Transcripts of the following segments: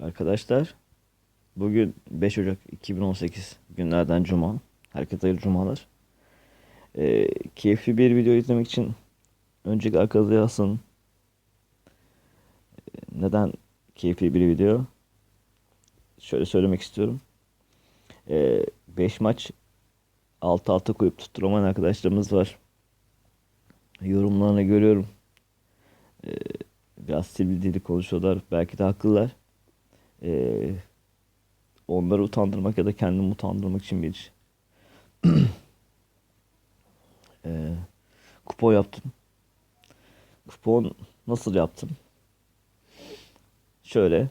Arkadaşlar bugün 5 Ocak 2018 günlerden cuma. Herkese hayırlı cumalar. Ee, keyifli bir video izlemek için önceki arkanıza yazsın. Ee, Neden keyifli bir video? Şöyle söylemek istiyorum. 5 maç alt alta koyup tutturamayan arkadaşlarımız var. Yorumlarını görüyorum. Ee, biraz sivri dili konuşuyorlar. Belki de haklılar. Ee, onları utandırmak ya da kendimi utandırmak için bir ee, kupon yaptım. Kupon nasıl yaptım? Şöyle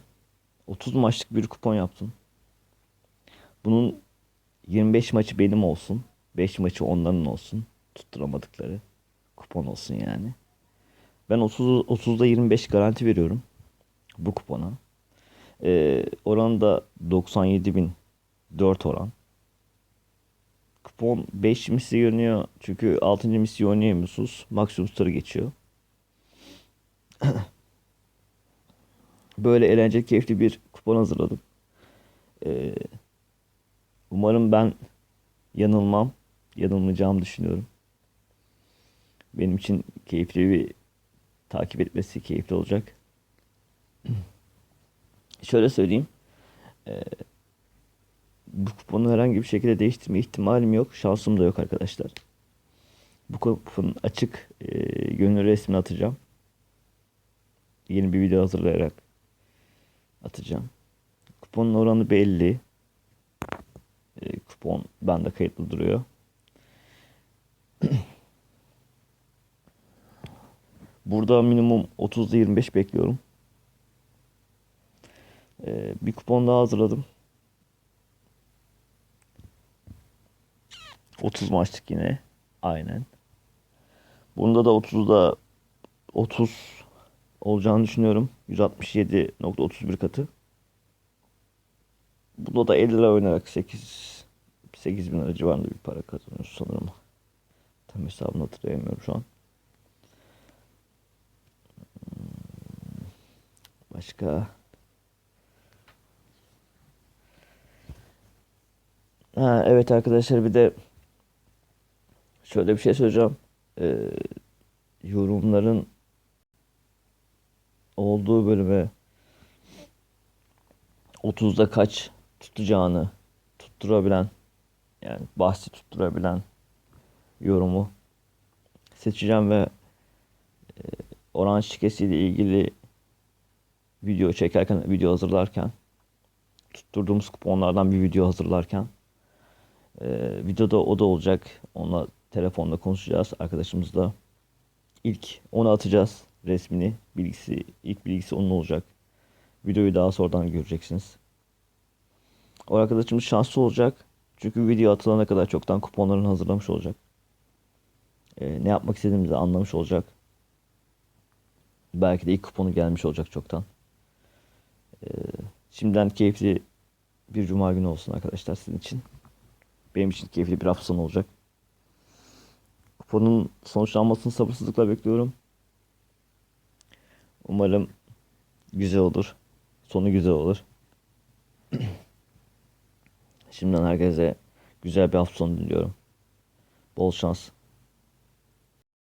30 maçlık bir kupon yaptım. Bunun 25 maçı benim olsun. 5 maçı onların olsun. Tutturamadıkları kupon olsun yani. Ben 30 30'da 25 garanti veriyorum bu kupona. Ee, oranı da 97.004 oran. Kupon 5 misli görünüyor. Çünkü 6. misli oynayamıyorsunuz. Maksimum starı geçiyor. Böyle eğlenceli keyifli bir kupon hazırladım. Ee, umarım ben yanılmam. Yanılmayacağımı düşünüyorum. Benim için keyifli bir takip etmesi keyifli olacak. Şöyle söyleyeyim. Ee, bu kuponu herhangi bir şekilde değiştirme ihtimalim yok. Şansım da yok arkadaşlar. Bu kuponun açık e, gönül resmini atacağım. Yeni bir video hazırlayarak atacağım. Kuponun oranı belli. E, kupon bende kayıtlı duruyor. Burada minimum 30'da 25 bekliyorum. Ee, bir kupon daha hazırladım. 30 maçlık yine. Aynen. Bunda da 30'da 30 olacağını düşünüyorum. 167.31 katı. Bunda da 50 lira oynayarak 8 8 bin lira civarında bir para kazanıyoruz sanırım. Tam hesabını hatırlayamıyorum şu an. Başka Ha, evet arkadaşlar bir de şöyle bir şey söyleyeceğim. Ee, yorumların olduğu bölüme 30'da kaç tutacağını tutturabilen yani bahsi tutturabilen yorumu seçeceğim ve e, oran şikesiyle ilgili video çekerken, video hazırlarken tutturduğumuz kuponlardan bir video hazırlarken ee, videoda o da olacak. Onunla telefonla konuşacağız arkadaşımızla. İlk onu atacağız resmini. Bilgisi, ilk bilgisi onun olacak. Videoyu daha sonradan göreceksiniz. O arkadaşımız şanslı olacak. Çünkü video atılana kadar çoktan kuponlarını hazırlamış olacak. Ee, ne yapmak istediğimizi anlamış olacak. Belki de ilk kuponu gelmiş olacak çoktan. Ee, şimdiden keyifli bir cuma günü olsun arkadaşlar sizin için. Benim için keyifli bir hafta sonu olacak. Kuponun sonuçlanmasını sabırsızlıkla bekliyorum. Umarım güzel olur. Sonu güzel olur. Şimdiden herkese güzel bir hafta sonu diliyorum. Bol şans.